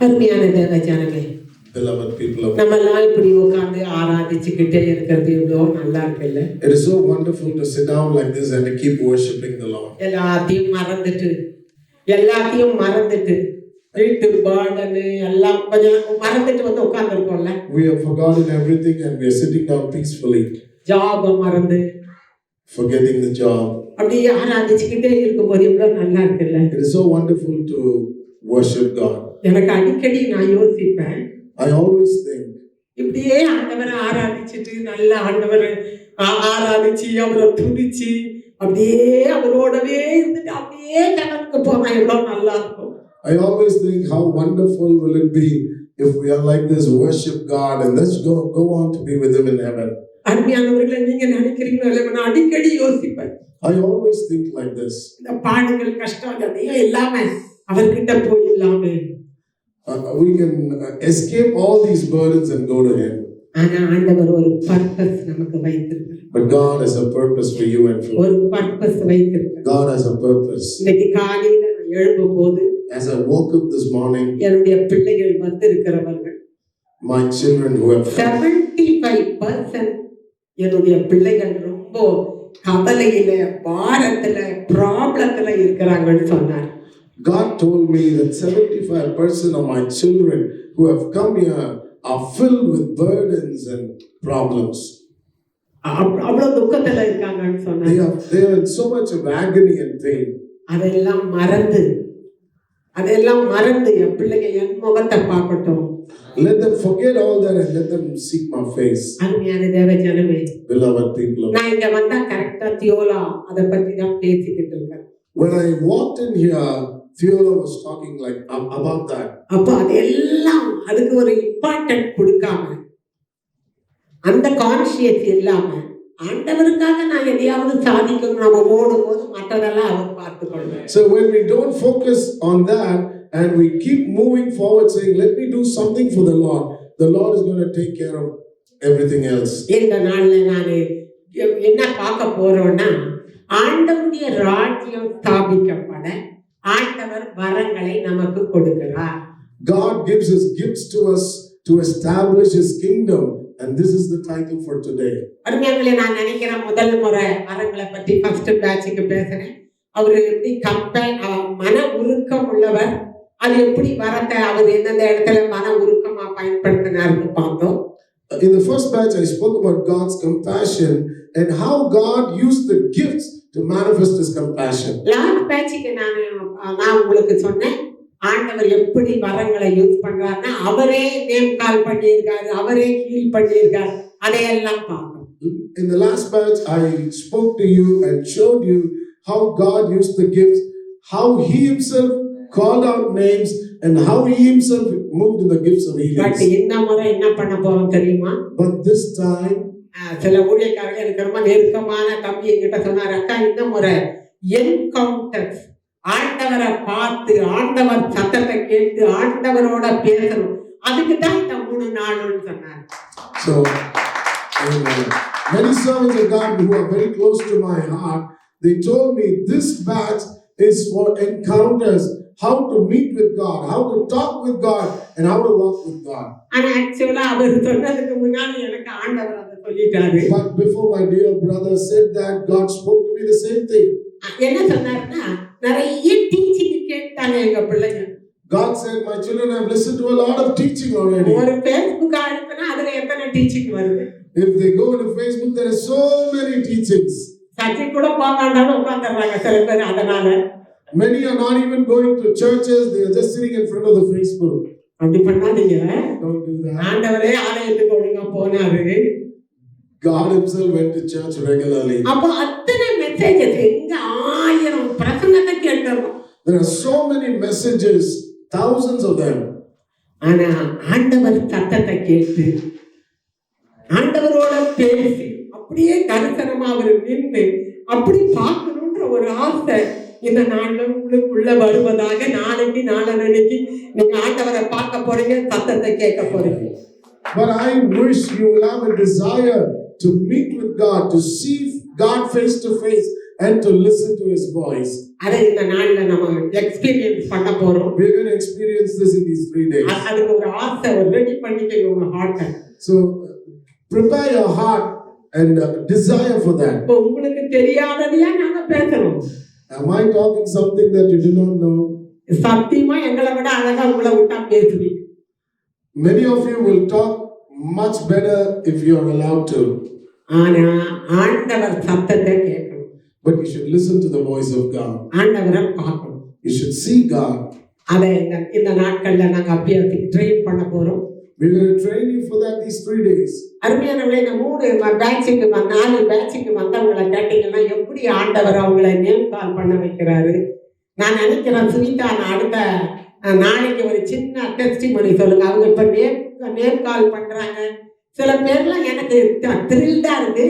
அருமையான தேவ ஜனமே beloved people of நம்ம எல்லாம் இப்படி உட்கார்ந்து ஆராதிச்சுக்கிட்டே இருக்கிறது எவ்வளோ நல்லா இருக்குல்ல It is so wonderful to sit down like this and to keep worshiping the Lord. எல்லாத்தையும் மறந்துட்டு எல்லாத்தையும் மறந்துட்டு வீட்டு பாடனு எல்லாம் கொஞ்சம் மறந்துட்டு வந்து உட்கார்ந்துருக்கோம்ல We have forgotten everything and we are sitting down peacefully, ஜாப மறந்து forgetting the job. அப்படியே ஆராதிச்சுக்கிட்டே இருக்கும்போது எவ்வளோ நல்லா இருக்குல்ல It is so wonderful to worship God. எனக்கு அடிக்கடி நான் யோசிப்பேன் I always think இப்படியே ஆண்டவரை ஆராதிச்சுட்டு நல்ல ஆண்டவரை ஆராதிச்சு அவரை துதிச்சு அப்படியே அவரோடவே இருந்துட்டு அப்படியே கணக்கு போனா எவ்வளவு நல்லா இருக்கும் I always think how wonderful will it be if we are like this, worship God and let's go go on to be with Him in heaven. அருமையானவர்களை நீங்க நினைக்கிறீங்களோ இல்லையா? நான் அடிக்கடி யோசிப்பேன் I always think like this. இந்த பாடுகள் கஷ்டம் எதையும் இல்லாம அவர்கிட்ட போய் இல்லாம Uh, we can escape all these burdens and go to Him. ஆனா ஆண்டவர் ஒரு பர்பஸ் நமக்கு But God has a purpose for you and for me. ஒரு பர்பஸ் வைத்திருக்கார் God has a purpose. இன்னைக்கு காலையில நான் எழும்பும் போது As I woke up this morning, என்னுடைய பிள்ளைகள் வந்திருக்கிறவர்கள் my children who have come, seventy five percent என்னுடைய பிள்ளைகள் ரொம்ப கவலையில பாரத்துல ப்ராப்ளத்துல இருக்கிறாங்கன்னு சொன்னார் God told me that 75% of my children who have come here are filled with burdens and problems. அவ்- அவ்வளவு துக்கத்துல இருக்காங்கன்னு in so much of agony and pain. அதெல்லாம் மறந்து அதெல்லாம் மறந்து என் பிள்ளைங்க என் முகத்தை பார்க்கட்டும் Let them forget all that and let them seek my face. அருமையான தேவ ஜனமே Beloved people நான் இங்க வந்தா கரெக்டா தியோலா அதை பத்தி தான் பேசிக்கிட்டு இருக்கேன் When I walked in here, Was talking like ab- about that. அப்போ அதெல்லாம் அதுக்கு ஒரு இம்பார்ட்டன்ட் கொடுக்காம அந்த கான்சியஸ் இல்லாம ஆண்டவருக்காக நான் எதையாவது சாதிக்கணும் நம்ம ஓடும் போது மற்றதெல்லாம் அவர் பார்த்து கொள்வார் So when we don't focus on that and we keep moving forward saying, let me do something for the Lord, the Lord is going to take care of everything else. இந்த நாள்ல நான் என்ன பார்க்க போறோம்னா ஆண்டவருடைய ராஜ்யம் ஸ்தாபிக்கப்பட ஆண்டவர் வரங்களை நமக்கு கொடுக்கிறார் God gives his gifts to us to establish his kingdom. And this is the title for today. அருமையாங்களே நான் நினைக்கிறேன் முதல் முறை வரங்களை பத்தி ஃபர்ஸ்ட் பேட்சுக்கு பேசுறேன் அவர் எப்படி கம்பேர் மன உருக்கம் உள்ளவர் அது எப்படி வரத்தை அவர் எந்தெந்த இடத்துல மன உருக்கமா பயன்படுத்தினார்னு பார்த்தோம் In the first batch, I spoke about God's compassion and how God used the gifts to manifest his compassion. Last பேட்சுக்கு நான் நான் உங்களுக்கு சொன்னேன் ஆண்டவர் எப்படி வரங்களை யூஸ் பண்றாருன்னா அவரே நேம் கால் பண்ணியிருக்காரு அவரே ஹீல் பண்ணியிருக்காரு அதையெல்லாம் பார்த்தோம் In the last batch, I spoke to you and showed you how God used the gifts, how He Himself called out names, and how He Himself moved in the gifts of தெரியுமா But this time, சில ஊழியக்காரர்கள் எனக்கு ரொம்ப நெருக்கமான தம்பி என்கிட்ட சொன்னார் அக்கா இந்த முறை என்கவுண்டர்ஸ் ஆண்டவரை பார்த்து ஆண்டவர் சத்தத்தை கேட்டு ஆண்டவரோட பேசணும் அதுக்கு தான் இந்த மூணு நாளுன்னு சொன்னார் so amen. many servants of God who are very close to my heart, they told me this batch is for encounters, how to meet with God, how to talk with God, and how to walk with God. ஆனா ஆக்சுவலா அவர் சொன்னதுக்கு முன்னாடி எனக்கு ஆண்டவர் But before my dear brother said that, God spoke to me the same thing. என்ன சொன்னாருன்னா நிறைய teaching கேட்டாங்க எங்க பிள்ளைங்க God said, My children have listened to a lot of teaching already. ஒரு பேஸ்புக் அனுப்புனா அதுல எத்தனை டீச்சிங் வருது If they go to Facebook, there are so many teachings. சர்ச்சை கூட போக வேண்டாம்னு உட்காந்துடுறாங்க சில பேர் அதனால Many are not even going to churches, they are just sitting in front of the Facebook. அப்படி பண்ணாதீங்க Don't do that. ஆண்டவரே ஆலயத்துக்கு ஒழுங்கா போனாரு God Himself went to church regularly. அப்போ அத்தனை மெசேஜஸ் எங்க ஆயிரம் பிரசங்கத்தை கேட்டுறோம் There are so many messages, thousands of them. ஆனா ஆண்டவர் சத்தத்தை கேட்டு ஆண்டவரோட பேசி அப்படியே தரிசனமா அவர் நின்று அப்படி பார்க்கணுன்ற ஒரு ஆசை இந்த நாள்ல உங்களுக்குள்ள வருவதாக நாளைக்கு நாளன்னைக்கு நீங்க ஆண்டவரை பார்க்க போறீங்க சத்தத்தை கேட்க போறீங்க But I wish you will have a desire to meet with God, to see God face to face, and to listen to His voice. அதை இந்த நாள்ல நம்ம எக்ஸ்பீரியன்ஸ் பண்ண போறோம் We're going to experience this in these three days. அ- அதுக்கு ஒரு ஆசை ஒரு ரெடி பண்ணிக்கங்க உங்க ஹார்ட்டை So prepare your heart and uh, desire for that. இப்போ உங்களுக்கு தெரியாததையா நாங்க பேசணும் Am I talking something that you do not know? சத்தியமா எங்களை விட அழகா உங்களை விட்டா பேசுவீங்க Many of you will talk much better if you are allowed to, ஆனா ஆண்டவர் சத்தத்தை கேட்கணும் but you should listen to the voice of God. ஆண்டவரை பார்க்கணும் You should see God. அதை இந்த இந்த நாட்கள்ல நாங்க அபியாசி ட்ரெயின் பண்ண போறோம் We're going to train you for that these three days. அருமையானவர்களே இந்த மூணு பேட்சுக்கு நாலு பேட்சுக்கு வந்தவங்களை கேட்டீங்கன்னா எப்படி ஆண்டவர் அவங்கள நேம் கால் பண்ண வைக்கிறாரு நான் நினைக்கிறேன் சுனிதா நான் அடுத்த நாளைக்கு ஒரு சின்ன டெஸ்டிமொழி சொல்லுங்க அவங்க இப்ப நேம் நேர்கால் பண்றாங்க. சில பேர்லாம் எனக்கு த்ரில்டா இருக்கு.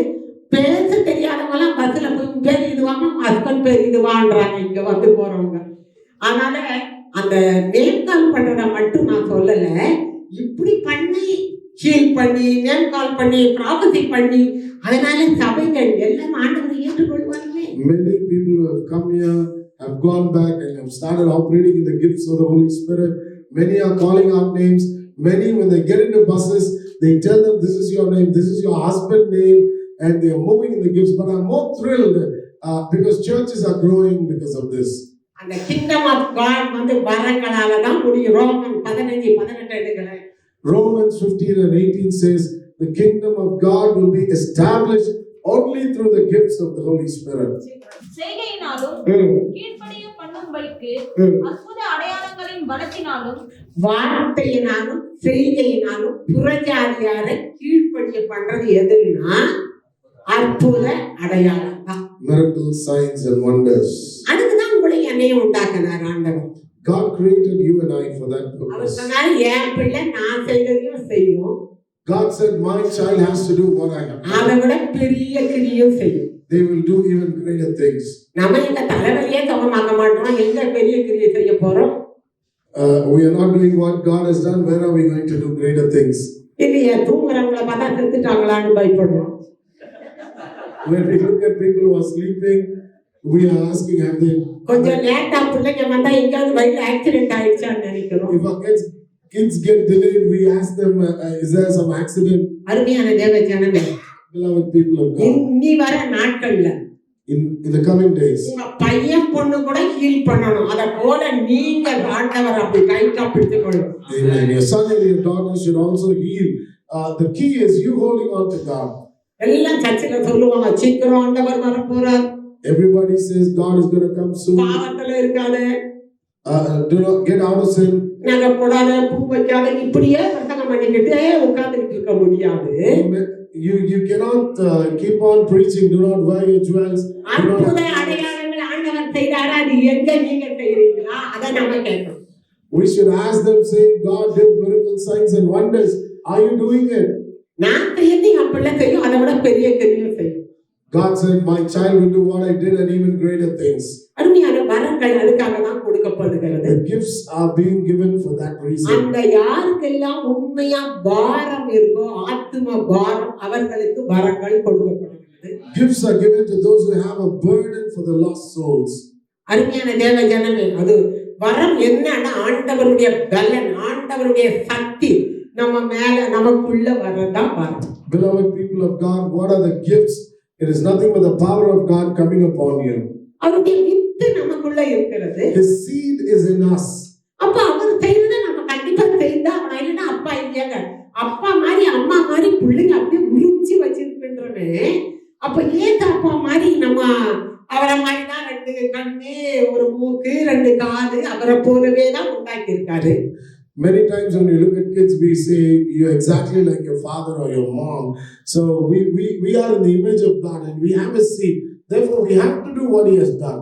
பேச தெரியாதவங்கலாம் பஸ்ல போய் பேர் இதுவாமா ஹஸ்பண்ட் பேர் இதுவான்றாங்க. இங்க வந்து போறவங்க. அதனால அந்த நேர்கால் பண்றத மட்டும் நான் சொல்லல. இப்படி பண்ணி ஹீல் பண்ணி நேர்கால் பண்ணி ப்ராபசி பண்ணி அதனால சபைகள் எல்லாம் ஆண்டவரை ஏற்றுக்கொள்வார்கள். Many people who have come here have gone back and have started operating in the gifts of the Holy Spirit. Many are calling out names. Many, when they get into buses, they tell them, This is your name, this is your husband name, and they are moving in the gifts. But I'm more thrilled uh, because churches are growing because of this. அந்த kingdom of God வந்து வரங்களால தான் முடியும் Roman பதினஞ்சு பதினெட்டு எடுக்கிறேன் Romans 15 and 18 says, The kingdom of God will be established only through the gifts of the Holy Spirit. செய்கையினாலும் கீழ்ப்படிய பண்ணும்படிக்கு அற்புத அடையாளங்களின் பலத்தினாலும் வார்த்தையினாலும் செய்கையினாலும் புறஜாதியாரை கீழ்ப்படிய பண்றது எதுன்னா அற்புத அடையாளம் தான் Miracles, signs, and wonders. அதுக்குதான் உங்களை என்னையும் உண்டாக்கினார் ஆண்டவர் God created you and I for that our purpose. சொன்னார் என் பிள்ளை நான் செய்ததையும் செய்யும் God said, My child has to do what I have. அதை விட பெரிய கிரியும் செய்யும் They will do even greater things. நம்ம இந்த தலைவலியே சுகமாக்க மாட்டோம் எங்க பெரிய கிரியை செய்ய போறோம் Uh, we are not doing what God has done. Where are we going to do greater things? இல்லையே தூங்குறவங்கள பார்த்தா செத்துட்டாங்களான்னு பயப்படுறோம் When we look at people who are sleeping, we are asking, Have they? கொஞ்சம் லேட்டா பிள்ளைங்க வந்தா எங்கேயாவது வயல ஆக்சிடென்ட் ஆயிடுச்சான்னு நினைக்கிறோம் If our kids, kids get delayed, we ask them, uh, uh, Is there some accident? அருமையான தேவ ஜனமே Beloved people of God, இன்னி வர நாட்கள்ல in, in the coming days, உங்க பையன் பொண்ணு கூட ஹீல் பண்ணணும் அத போல நீங்க ஆண்டவர் அப்படி கைட்டா பிடித்துக் கொள்ளும் Amen. Your son and your daughter should also heal. Uh, the key is you holding on to God. எல்லாம் சர்ச்சில் சொல்லுவாங்க சீக்கிரம் ஆண்டவர் வர போறார் Everybody says God is going to come soon. பாவத்துல இருக்காது Uh, do not get out of sin. நகை போடாத பூ வைக்காத இப்படியே பிரசங்கம் பண்ணிக்கிட்டே உட்கார்ந்துகிட்டு இருக்க முடியாது You you cannot uh, keep on preaching. Do not wear your jewels. அற்புத அடையாளங்கள் ஆண்டவர் செய்தாரா அது எங்க நீங்க செய்றீங்களா அதை நம்ம கேட்கணும் we should ask them, saying, God did miracle signs and wonders. Are you doing it? நான் செய்யறது என் பிள்ளை செய்யும் அதை விட பெரிய பெரிய செய்யும் God said, My child will do what I did and even greater things. அருமையான வரங்கள் அதுக்காக தான் கொடுக்கப்படுகிறது The gifts are being given for that reason. அந்த யாருக்கெல்லாம் உண்மையா பாரம் இருக்கோ ஆத்தும பாரம் அவர்களுக்கு வரங்கள் கொடுக்கப்படுகிறது Gifts are given to those who have a burden for the lost souls. அருமையான தேவ ஜனமே அது வரம் என்னன்னா ஆண்டவருடைய பலன் ஆண்டவருடைய சக்தி நம்ம மேல நமக்குள்ள வர்றதுதான் வரம் Beloved people of God, what are the gifts? It is nothing but the power of God coming upon you. அவருடைய வித்து நமக்குள்ள இருக்கிறது His seed is in us. அப்ப அவர் செய்யறத நம்ம கண்டிப்பா செய்தா அவன் இல்லைன்னா அப்பா இல்லையாங்க அப்பா மாதிரி அம்மா மாதிரி பிள்ளைங்க அப்படியே உரிச்சு வச்சிருக்கின்றன அப்ப ஏன் அப்பா மாதிரி நம்ம அவரை மாதிரி தான் ரெண்டு கண்ணு ஒரு மூக்கு ரெண்டு காது அவரை போலவே தான் உண்டாக்கி இருக்காரு Many times when we look at kids, we say, You're exactly like your father or your mom. So we, we, we are in the image of God and we have a seed. Therefore, we have to do what He has done.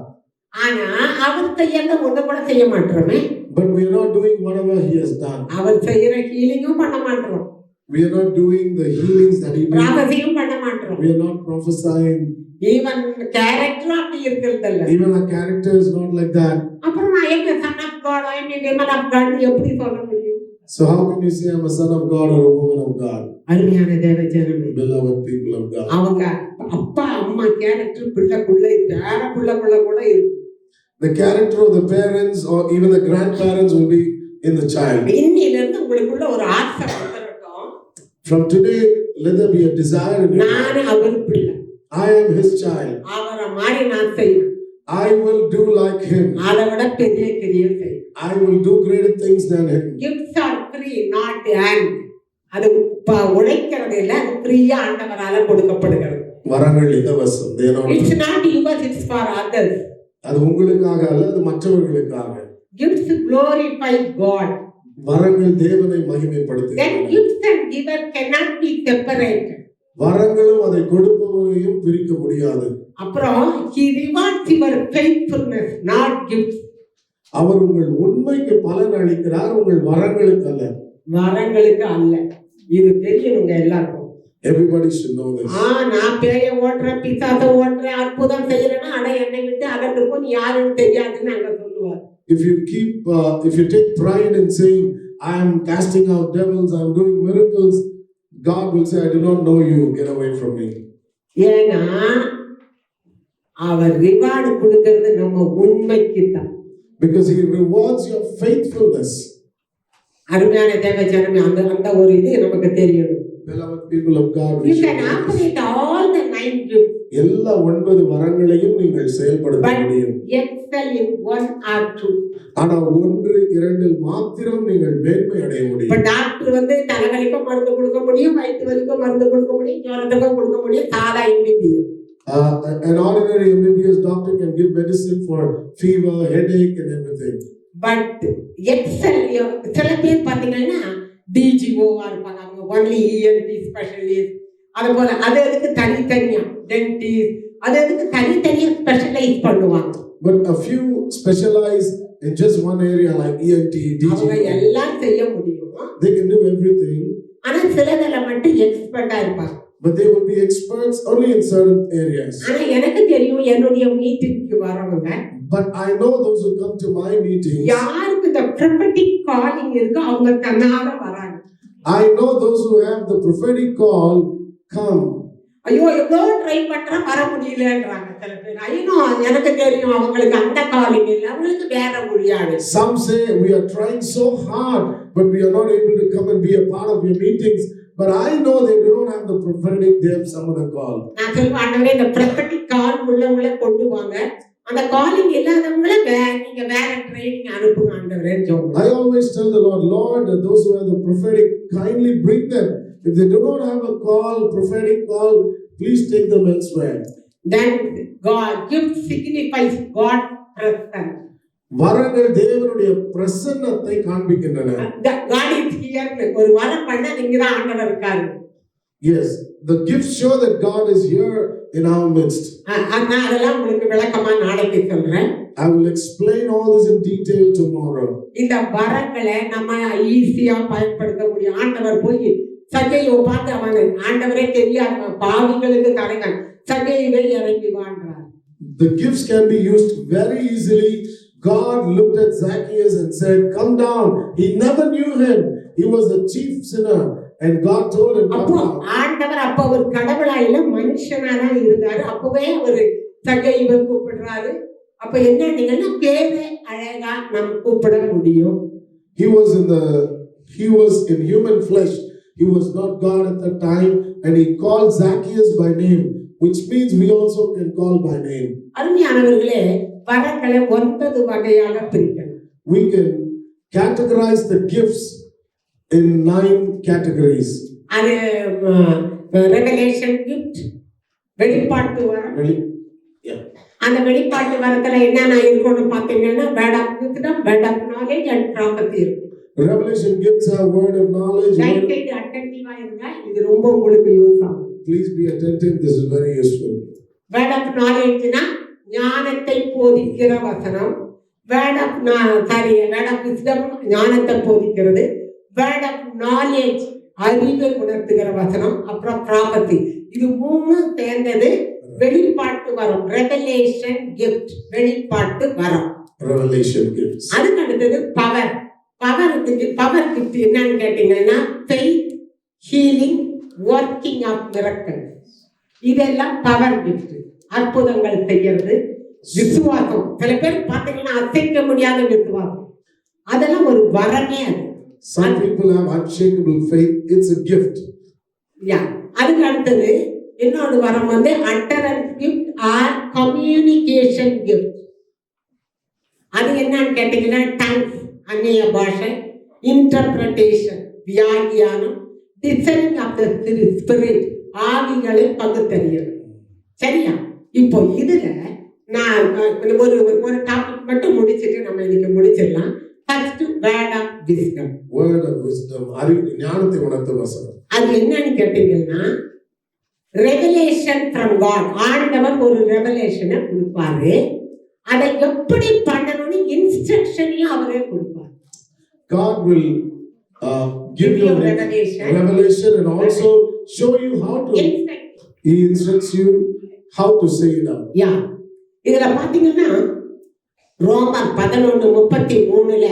ஆனா அவர் செய்யறத ஒண்ணு கூட செய்ய மாட்டோமே But we are not doing whatever He has done. அவர் செய்யற ஹீலிங்கும் பண்ண மாட்டோம் We are not doing the healings that He did. பிராபசியும் பண்ண மாட்டோம் We are not prophesying. Even கேரக்டரும் அப்படி இருக்கிறது இல்ல Even our character is not like that. அப்புறம் நான் எங்க God I mean women of God எப்படி சொல்ல முடியும் So, how can you say I'm a son of God or a woman of God? அருமையான தேவ ஜனமே Beloved people of God. அவங்க அப்பா அம்மா கேரக்டர் பிள்ளைக்குள்ள பேர பிள்ளைக்குள்ள கூட இருக்கும் The character of the parents or even the grandparents will be in the child. இன்னில இருந்து உங்களுக்குள்ள ஒரு ஆசை வந்துடட்டும் From today, let there be a desire in you. நான் அவர் பிள்ளை I am his child. அவரை மாதிரி நான் செய்வேன் I will do like him. அதை விட பெரிய கிரியை செய்வேன் I will do greater things than him. Gifts are free not and அது உழைக்கிறது இல்லை அது ஃப்ரீயா ஆண்டவரால கொடுக்கப்படுகிறது. வரங்கள் இலவசம் are not- it's not your it's for others அது உங்களுக்காக அல்ல அது மற்றவர்களுக்காக. Gifts glorify God. வரங்கள் தேவனை then மகிமைப்படுத்துகிறது gifts and giver cannot be separated. வரங்களும் அதை கொடுப்பவரையும் பிரிக்க முடியாது. அப்புறம் he rewards your faithfulness not gifts அவர் உங்கள் உண்மைக்கு பலன் அளிக்கிறார் உங்கள் வரங்களுக்கு அல்ல வரங்களுக்கு அல்ல இது தெரியணுங்க எல்லாருக்கும் Everybody should know this. ஆ நான் பேய ஓட்டுறேன் பிசாச ஓட்டுறேன் அற்புதம் செய்யறேன்னா அட என்னை விட்டு அகற்றுக்கும் நீ யாருன்னு தெரியாதுன்னு அங்க சொல்லுவார் If you keep, uh, if you take pride in saying, I am casting out devils, I am doing miracles, God will say, I do not know you, get away from me. ஏன்னா அவர் reward கொடுக்கிறது நம்ம உண்மைக்கு தான் Because He rewards your faithfulness. அருமையான தேவ ஜனமே அந்த அந்த ஒரு இது நமக்கு தெரியணும் Beloved people of God, know this. Operate all the nine gift எல்லா ஒன்பது வரங்களையும் நீங்கள் செயல்படுத்த முடியும். ஒன் ஆர் டூ ஆனா ஒன்று இரண்டில் மாத்திரம் நீங்கள் மேன்மை அடைய இப்ப முடியும் டாக்டர் வந்து தலைவலிக்கும் மருந்து கொடுக்க முடியும் வயிற்று வலிக்கும் மருந்து கொடுக்க முடியும் ஜுரத்துக்கும் கொடுக்க முடியும் சாதா MBBS Uh, an ordinary MBBS doctor can give medicine for fever, headache, and everything. But excel சில பேர் பார்த்தீங்கன்னா டிஜிஓவா இருப்பாங்க. அவங்க ஒன்லி இஎன்டி ஸ்பெஷலிஸ்ட் அது போல அது அதுக்கு தனித்தனியா? டென்டிஸ்ட் அது அதுக்கு தனித்தனியா ஸ்பெஷலைஸ் பண்ணுவாங்க? But a few specialize in just one area like ENT, அவங்க DG. எல்லாம் செய்ய முடியும். They can do everything, ஆனா சிலதுல மட்டும் எக்ஸ்பர்ட்டா இருப்பாங்க. But they will be experts only in certain areas. ஆனா எனக்கு தெரியும் என்னுடைய மீட்டிங்க்கு வரவங்க But I know those who come to my meetings, யாருக்கு இந்த ப்ரொபட்டிக் காலிங் இருக்கோ அவங்க தன்னால வராங்க I know those who have the prophetic call come. ஐயோ எவ்வளோ ட்ரை பண்றேன் வர முடியலன்றாங்க சில பேர் ஐயோ எனக்கு தெரியும் அவங்களுக்கு அந்த காலிங் இல்லை அவங்களுக்கு வேற மொழியாடு Some say we are trying so hard, but we are not able to come and be a part of your meetings. But I know they do not have the prophetic, they have some other call. நான் சொல்லுவேன் ஆண்டவரே இந்த ப்ரொபட்டிக் கால் உள்ளவங்கள கொண்டு வாங்க அந்த calling இல்லாதவங்கள நீங்க வேற training அனுப்புங்க ஆண்டவரேன்னு சொல்லுவேன் I always tell the Lord, Lord, those who have the prophetic, kindly bring them. If they do not have a call, prophetic call, please take them elsewhere. Then God gift signifies God present வரங்கள் தேவனுடைய பிரசன்னத்தை காண்பிக்கின்றன ஹியர்னு ஒரு வரம் பண்ண நீங்க தான் ஆண்டவர் இருக்காரு Yes, the gifts show that God is here in our midst. நான் அதெல்லாம் உங்களுக்கு விளக்கமா நாளைக்கு சொல்றேன் I will explain all this in detail tomorrow. இந்த வரங்களை நம்ம ஈஸியா பயன்படுத்த முடியும் ஆண்டவர் போய் சகையை பார்த்து அவன் ஆண்டவரே தெரியாதவன் பாவிகளுக்கு தலைவன் சகையை இறங்கி வாழ்றார் The gifts can be used very easily. God looked at Zacchaeus and said, Come down. He never knew him. He was a chief sinner. And God told him, அப்போ. ஆண்டவர் அப்ப அவர் கடவுளா இல்ல மனுஷனா தான் இருந்தாரு அப்பவே அவர் சகைவை கூப்பிடுறாரு அப்ப என்னன்னீங்கன்னா பேரை அழகா நம்ம கூப்பிட முடியும் He was in the he was in human flesh. He was not God at that time, and he called Zacchaeus by name, which means we also can call by name. அருமையானவர்களே வரங்களை ஒன்பது வகையாக பிரிக்கலாம் We can categorize the gifts in nine categories. அது revelation gift வெளிப்பாட்டு வரம்? அந்த வெளிப்பாட்டு வரத்துல என்னென்ன இருக்கும்னு பார்த்தீங்கன்னா word of wisdom word of knowledge and property இருக்கும் Revelation gifts have word of knowledge. word- light அட்டன்டிவா இருந்தா இது ரொம்ப உங்களுக்கு யூஸ் ஆகும் Please be attentive. This is very useful. Word of நாலேஜ்னா ஞானத்தை போதிக்கிற வசனம் word of sorry word of wisdom ஞானத்தை போதிக்கிறது வேர்ட் ஆஃப் நாலேஜ் அறிவை உணர்த்துகிற வசனம் அப்புறம் ப்ராப்பர்ட்டி இது மூணு சேர்ந்தது வெளிப்பாட்டு வரம். ரெவலேஷன் கிஃப்ட் வெளிப்பாட்டு வரம். Revelation gifts. அதுக்கு அடுத்தது பவர் பவர் பவர் கிஃப்ட் என்னன்னு கேட்டீங்கன்னா faith healing working of miracle இதெல்லாம் பவர் கிஃப்ட் அற்புதங்கள் செய்யறது விசுவாசம். சில பேர் பார்த்தீங்கன்னா அசைக்க முடியாத விசுவாசம். அதெல்லாம் ஒரு வரமே அது. Some people have unshakable faith. It's a gift. யா அதுக்கு அடுத்தது இன்னொரு வரம் வந்து utterance gift or communication gift அது என்னன்னு கேட்டீங்கன்னா டங்ஸ் அந்நிய பாஷை. இன்டர்பிரட்டேஷன் வியாகியானம் டிசைனிங் ஆஃப் த ஸ்பிரிட் ஆவிகளை பகுத்தறியல். சரியா? இப்போ இதுல நான் ஒரு ஒரு டாபிக் மட்டும் முடிச்சிட்டு நம்ம இன்னைக்கு முடிச்சிடலாம். First word of wisdom Word of wisdom. அறிவு ஞானத்தை உணர்த்த வசனம் அது என்னன்னு கேட்டீங்கன்னா ரெவலேஷன் ஃப்ரம் காட் ஆண்டவர் ஒரு ரெவலேஷனை கொடுப்பாரு அதை எப்படி பண்ணணும்னு இன்ஸ்ட்ரக்ஷனையும் அவரே கொடுப்பார் God will uh, give you a revelation revelation and also show you how to. He instructs you how to say it out. Yeah இதுல பாத்தீங்கன்னா ரோமர் பதினொன்று முப்பத்தி மூணுல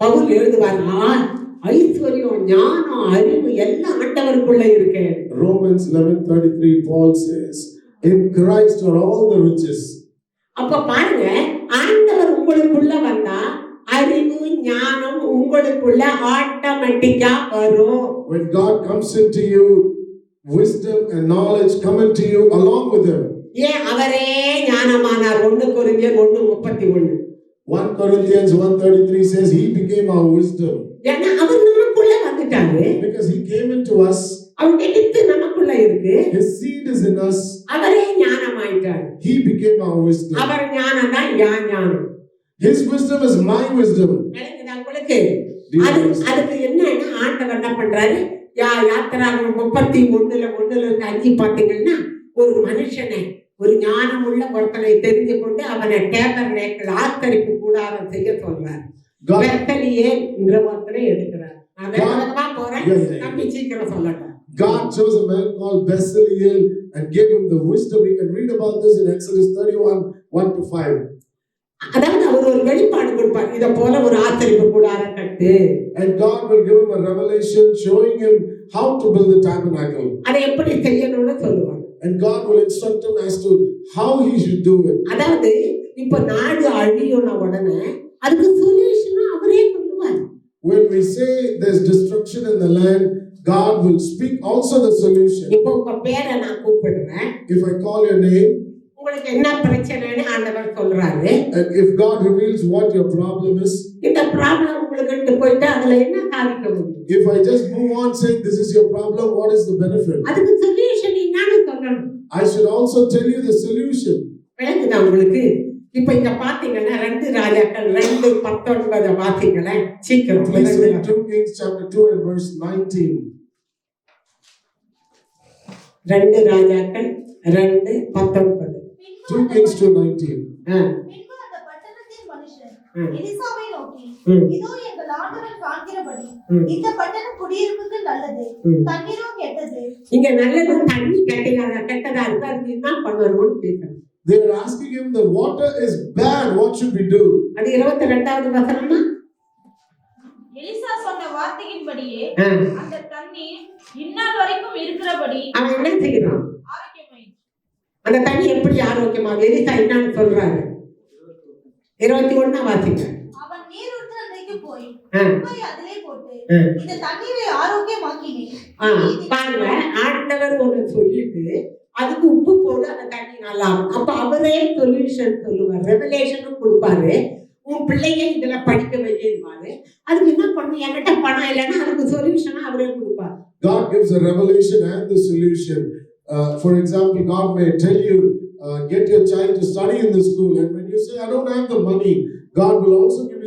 பவுல் எழுதுவார் "ஆ, ஐஸ்வர்யம் ஞானம் அறிவு எல்லாம் ஆண்டவருக்குள்ள இருக்கு Romans 11:33 Paul says, In Christ are all the riches. அப்ப பாருங்க ஆண்டவர் உங்களுக்குள்ள வந்தா அறிவு ஞானம் உங்களுக்குள்ள ஆட்டோமேட்டிக்கா வரும் When God comes into you, wisdom and knowledge come into you along with him. ஏன் அவரே ஞானமானார்? ஒண்ணு குறிஞ்சியர் ஒண்ணு முப்பத்தி ஒண்ணு 1 Corinthians 1:33 says he became our wisdom. ஏன்னா அவர் நமக்குள்ள வந்துட்டாரு. Because he came into us. அவருடைய வித்து நமக்குள்ள இருக்கு. His seed is in us. அவரே ஞானமாயிட்டாரு. He became our wisdom. அவர் ஞானம் தான் யா ஞானம். His wisdom is my wisdom. உங்களுக்கு? அது அதுக்கு என்னன்னா ஆண்டவர் என்ன பண்றாரு? யா யாத்திராக முப்பத்தி ஒண்ணுல ஒண்ணுல இருந்து அஞ்சு பாத்தீங்கன்னா ஒரு மனுஷனை ஒரு ஞானம் உள்ள ஒருத்தனை தெரிஞ்சு கொண்டு அவனை டேபர் நேக்கள் ஆத்தரிப்பு கூடாரம் செய்ய சொல்றார் பெத்தலியே என்ற ஒருத்தனை எடுக்கிறார் நான் வேக வேகமா போறேன். தம்பி சீக்கிரம் சொல்லட்டும் God chose a man called Bezaleel and gave him the wisdom. We can read about this in Exodus 31 1 to 5. அதாவது அவர் ஒரு வெளிப்பாடு கொடுப்பார் இத போல ஒரு ஆத்தரிப்பு கூடாரம் கட்டு And God will give him a revelation showing him how to build the tabernacle. அதை எப்படி செய்யணும்னு சொல்லுவார் And God will instruct him as to how he should do it. அதாவது இப்ப நாடு அழியுன உடனே அதுக்கு சொல்யூஷனும் அவரே சொல்லுவார் When we say there's destruction in the land, God will speak also the solution. இப்போ உங்க பேரை நான் கூப்பிடுறேன் If I call your name, உங்களுக்கு என்ன பிரச்சனைன்னு ஆண்டவர் சொல்றாரு and if God reveals what your problem is, இந்த ப்ராப்ளம் உங்களுக்கு போயிட்டு அதுல என்ன முடியும் if I just move on saying this is your problem, what is the benefit? அதுக்கு சொல்யூஷன் என்னன்னு சொல்லணும் I should also tell you the solution. விளங்குதா உங்களுக்கு இப்ப இங்க பாத்தீங்கன்னா ரெண்டு ராஜாக்கள் ரெண்டு பத்தொன்பது வாசிங்களேன் சீக்கிரம் Please read விளங்குதா? 2 Kings chapter 2 and verse 19. ரெண்டு ராஜாக்கள் ரெண்டு பத்தொன்பது 2 Kings 2:19. ஆ, பின்பு அந்த பட்டணத்தின் மனுஷன் எலிசாவை இதோ எங்கள் ஆண்டவன் காண்கிறபடி இந்த பட்டணம் குடியிருப்புக்கு நல்லது ம். தண்ணீரோ கெட்டது. இங்க நல்லது தண்ணி கெட்டதா கெட்டதா இருக்கு அதுக்கு என்ன பண்ணணும்னு கேட்கணும். They are asking him, The water is bad, what should we do? அது இருபத்தி ரெண்டாவது வசனமா? எலிசா சொன்ன வார்த்தையின்படியே அந்த தண்ணீர் இந்நாள் வரைக்கும் இருக்கிறபடி அவன் என்ன செய்யறான் அந்த தண்ணி எப்படி ஆரோக்கியமா எலிசா என்னன்னு சொல்றாரு. இருபத்தி ஒண்ணா வாசிங்க அவன் நீரூற்று அன்றைக்கு போய் ஆ, உப்பை அதிலே போட்டு ஆ. இந்த தண்ணீரை ஆரோக்கியமாக்கினேன் ஆ, பாருங்க ஆண்டவர் ஒண்ணு சொல்லிட்டு அதுக்கு உப்பு போடு அந்த தண்ணி நல்லா அப்ப அவரே சொல்யூஷன் சொல்லுவார் ரெவலேஷனும் கொடுப்பாரு உன் பிள்ளைய இதுல படிக்க வைப்பாரு அதுக்கு என்ன பண்ணும் என்கிட்ட பணம் இல்லைன்னா அதுக்கு சொல்யூஷனா அவரே கொடுப்பார் God gives a revelation and the solution. Uh, for example, God may tell you, uh, get your child to study in the school, and when you say, I don't have the money, God will also give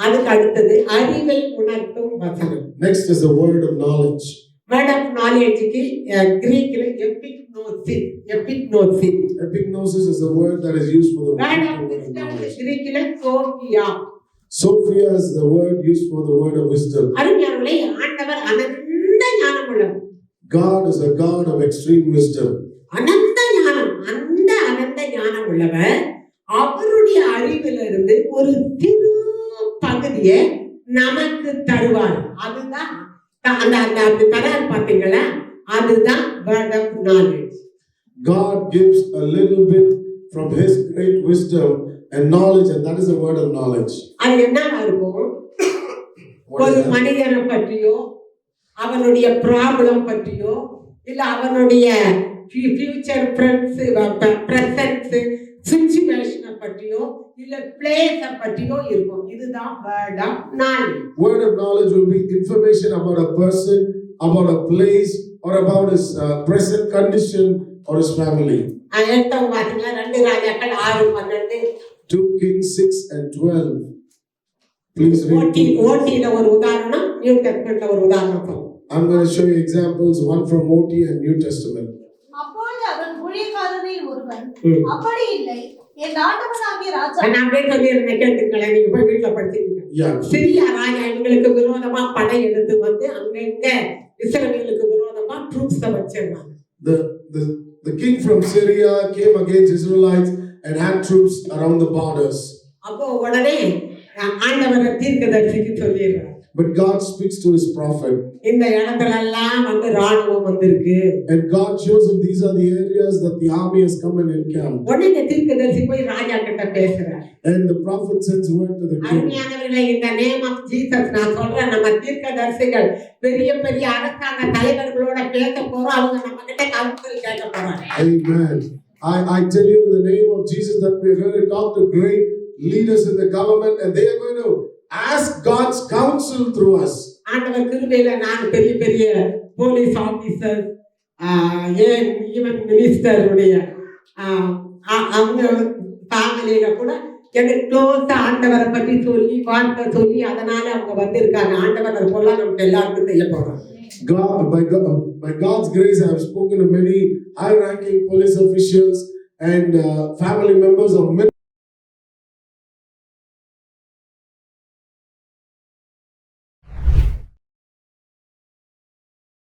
அதுக்கு அடுத்தது அறிவை உணர்த்தும் வசனம் Next is the word of knowledge. Word of நாலேஜுக்கு கிரீக்ல epignosis epignosis Epignosis is the word that is used for the word of knowledge. கிரீக்ல sophia Sophia is the word used for the word of wisdom. அருமையானவர்களே ஆண்டவர் அனந்த ஞானம் உள்ளவர் God is a God of extreme wisdom. அனந்த ஞானம் அந்த அனந்த ஞானம் உள்ளவர் அவருடைய அறிவிலிருந்து ஒரு சிறு பகுதியை நமக்கு தருவார் அதுதான் அந்த அந்த அப்படி தரார் பாத்தீங்களா அதுதான் word of knowledge God gives a little bit from His great wisdom and knowledge, and that is the word of knowledge. அது என்னவா இருக்கும் ஒரு? மனிதனை பற்றியோ அவனுடைய ப்ராப்ளம் பற்றியோ இல்ல அவனுடைய ஃபியூச்சர் ஃப்ரெண்ட்ஸ் பிரசன்ஸ் சுச்சுவேஷனை பற்றியோ இல்ல பிளேஸ பற்றியோ இருக்கும் இதுதான் word of knowledge Word of knowledge will be information about a person, about a place, or about his uh, present condition or his family. எடுத்தவங்க பாத்தீங்கன்னா ரெண்டு ராஜாக்கள் ஆறு பன்னெண்டு 2 Kings 6 and 12. Please ஓட்டி read. ஓட்டியில ஒரு உதாரணம் நியூ டெஸ்ட்மெண்ட்ல ஒரு உதாரணம் சொல்றேன். I'm going to show you examples, one from Moti and New Testament. அப்பொழுது அவன் ஊழியக்காரரில் ஒருவன் ம். அப்படி நான் அப்படியே சொல்லியிருந்தேன் கேட்டுங்களேன் நீங்க போய் வீட்டுல படிச்சுக்கீங்க. சிரியா ராஜா இவங்களுக்கு விரோதமா படை எடுத்து வந்து அங்கங்க இஸ்ரவேலுக்கு விரோதமா ட்ரூப்ஸ வச்சிருந்தாங்க The, the, the king from Syria came against Israelites and had troops around the borders. அப்போ உடனே ஆண்டவரை தீர்க்கதரிசிக்கு சொல்லிடுறார் But God speaks to his prophet. இந்த இடத்துல எல்லாம் வந்து ராணுவம் வந்திருக்கு And God shows him these are the areas that the army has come and encamped. உடனே இந்த தீர்க்கதரிசி போய் ராஜா கிட்ட பேசுறார் And the prophet sends word to the king. அருமையானவர்களை இந்த நேம் ஆஃப் ஜீசஸ் நான் சொல்றேன் நம்ம தீர்க்கதரிசிகள் பெரிய பெரிய அரசாங்க தலைவர்களோட பேச போறோம் அவங்க நம்ம கிட்ட கவுன்சில் கேட்க போறாங்க Amen. I, I tell you in the name of Jesus that we're going to talk to great leaders in the government and they are going to ask God's counsel through us. ஆண்டவர் கிருபையில நான் பெரிய பெரிய police officer ஏன் even மினிஸ்டருடைய அவங்க ஃபேமிலியில கூட எனக்கு க்ளோஸா ஆண்டவரை பற்றி சொல்லி வார்த்தை சொல்லி அதனால அவங்க வந்திருக்காங்க ஆண்டவர் போல நமக்கு எல்லாருக்கும் செய்ய போறோம் God, by, God, by God's grace, I have spoken to many high ranking police officials and uh, family members of